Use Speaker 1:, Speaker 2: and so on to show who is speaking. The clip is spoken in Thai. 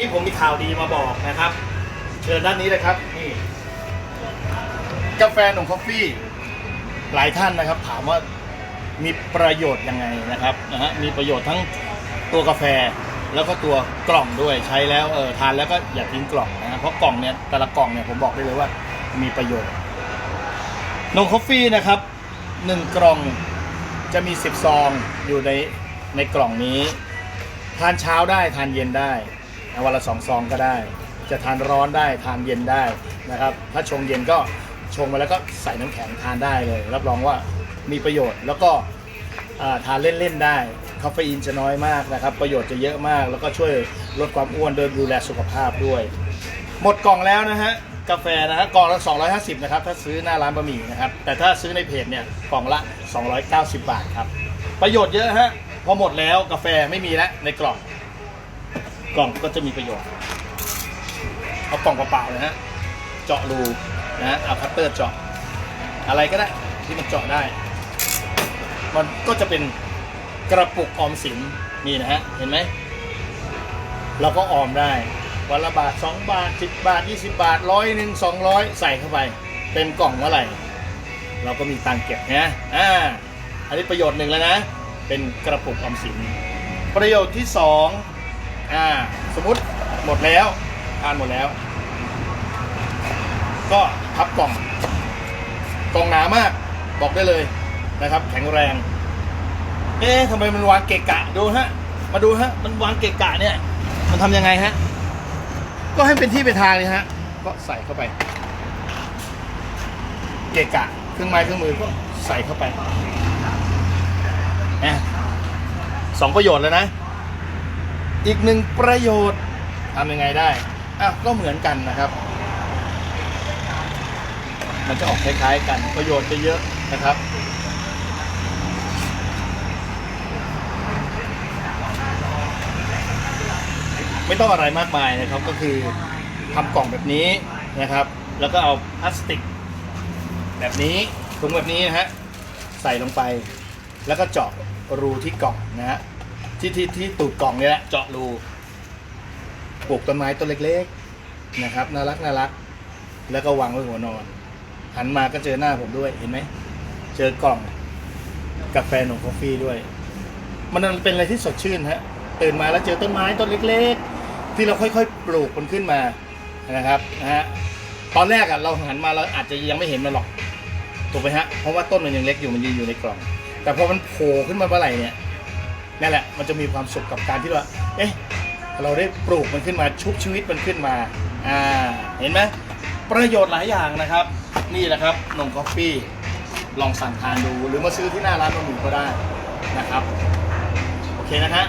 Speaker 1: นี่ผมมีข่าวดีมาบอกนะครับ เชิญด้านนี้เลยครับนี่กาแฟหนุ่มคอฟฟี่ หลายท่านนะครับ ถามว่ามีประโยชน์ยังไงนะครับนะฮะมีประโยชน์ทั้งตัวกาแฟแล้วก็ตัวกล่องด้วยใช้แล้วเออทานแล้วก็อย่าทิ้งกล่องนะฮะเพราะกล่องเนี่ยแต่ละกล่องเนี่ยผมบอกได้เลยว่ามีประโยชน์นมคอฟฟี่นะครับหนึ่งกล่องจะมี 10 ซองอยู่ในในกล่องนี้ ทานเช้าได้ทานเย็นได้ นะวันละสองซองก็ได้ จะทานร้อนได้ทานเย็นได้นะครับ ถ้าชงเย็นก็ชงมาแล้วก็ใส่น้ำแข็งทานได้เลย รับรองว่ามีประโยชน์แล้วก็ทานเล่นๆได้คาเฟอีนจะน้อยมากนะครับ ประโยชน์จะเยอะมาก แล้วก็ช่วยลดความอ้วนโดยดูแลสุขภาพด้วย หมดกล่องแล้วนะฮะกาแฟนะฮะกล่องละ 250 นะครับ ถ้าซื้อหน้าร้านบะหมี่นะครับ แต่ถ้าซื้อในเพจเนี่ยกล่องละ 290 บาทครับ ประโยชน์เยอะฮะพอหมดแล้วกาแฟไม่มีแล้วในกล่อง กล่องก็จะมีประโยชน์ เอากล่องเปล่าๆเลยฮะ เจาะรูนะฮะเอาคัตเตอร์เจาะ อะไรก็ได้ที่มันเจาะได้ มันก็จะเป็นกระปุกออมสินนี่นะฮะ เห็นไหม เราก็ออมได้ วันละบาท 2 บาท 10 บาท 20 บาทร้อยหนึ่งสองร้อยใส่เข้าไป เต็มกล่องเมื่อไหร่ เราก็มีตังเก็บนะอ่าอันนี้ประโยชน์หนึ่งแล้วนะ เป็นกระปุกออมสิน ประโยชน์ที่ส อ่า สมมติหมดแล้วทานหมดแล้ว ก็พับกล่อง กล่องหนามาก บอกได้เลยนะครับ แข็งแรง เอ๊ะทำไมมันวางเกะกะดูฮะ มาดูฮะ มันวางเกะกะเนี่ย มันทำยังไงฮะ ก็ให้เป็นที่เป็นทางเลยฮะ ก็ใส่เข้าไป เกะกะ เครื่องไม้เครื่องมือก็ใส่เข้าไปนะสองประโยชน์แล้วนะ อีกหนึ่งประโยชน์ทำยังไงได้อะก็เหมือนกันนะครับ มันจะออกคล้ายๆกันประโยชน์จะเยอะนะครับไม่ต้องอะไรมากมายนะครับก็คือทำกล่องแบบนี้นะครับ แล้วก็เอาพลาสติก แบบนี้ถุงแบบนี้นะฮะใส่ลงไป แล้วก็เจาะรูที่กล่องนะฮะ ที่ที่ที่ตูดกล่องเนี่ยแหละเจาะรูปลูกต้นไม้ต้นเล็กๆนะครับน่ารักน่ารัก แล้วก็วางไว้หัวนอน หันมาก็เจอหน้าผมด้วยเห็นไหมเจอกล่องกาแฟนมคอฟฟี่ด้วย มันเป็นอะไรที่สดชื่นฮะตื่นมาแล้วเจอต้นไม้ต้นเล็ก ๆ ที่เราค่อยๆ ปลูกมันขึ้นมานะครับนะฮะตอนแรกอะเราหันมาเราอาจจะยังไม่เห็นมันหรอกถูกไหมฮะเพราะว่าต้นมันยังเล็กอยู่มันยืนอยู่ในกล่อง แต่พอมันโผล่ขึ้นมาเมื่อไหร่เนี่ย นั่นแหละมันจะมีความสุขกับการที่ว่าเอ๊ะเราได้ปลูกมันขึ้นมาชุบชีวิตมันขึ้นมาอ่าเห็นไหมประโยชน์หลายอย่างนะครับ นี่แหละครับนมกาแฟลองสั่งทานดู หรือมาซื้อที่หน้าร้านบะหมู่ก็ได้นะครับ โอเคนะฮะ